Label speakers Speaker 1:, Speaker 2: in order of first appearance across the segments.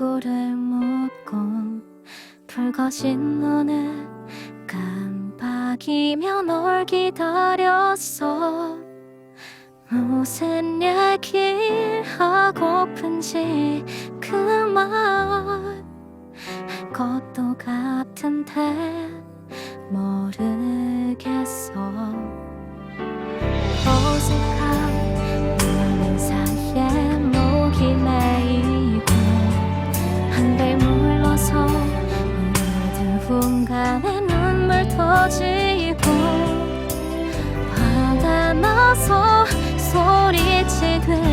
Speaker 1: 얼굴을 묻고 불거진 눈에 깜빡이며 널 기다렸어. 무슨 얘길 하고픈지 그말 것도 같은데 모르겠어. 울어서 소리치되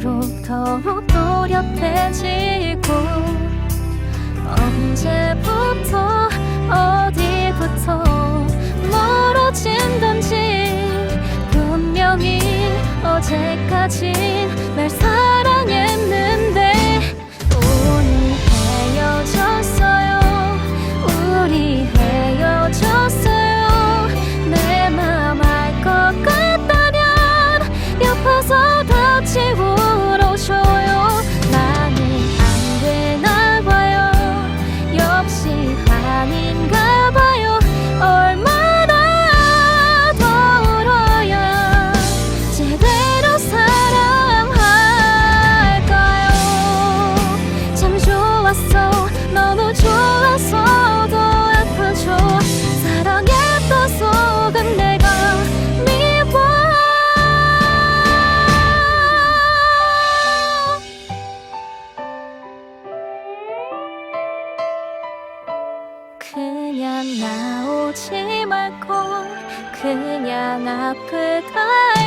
Speaker 1: 서로 더욱 또렷해지고 언제부터 그냥 나오지 말고 그냥 아프다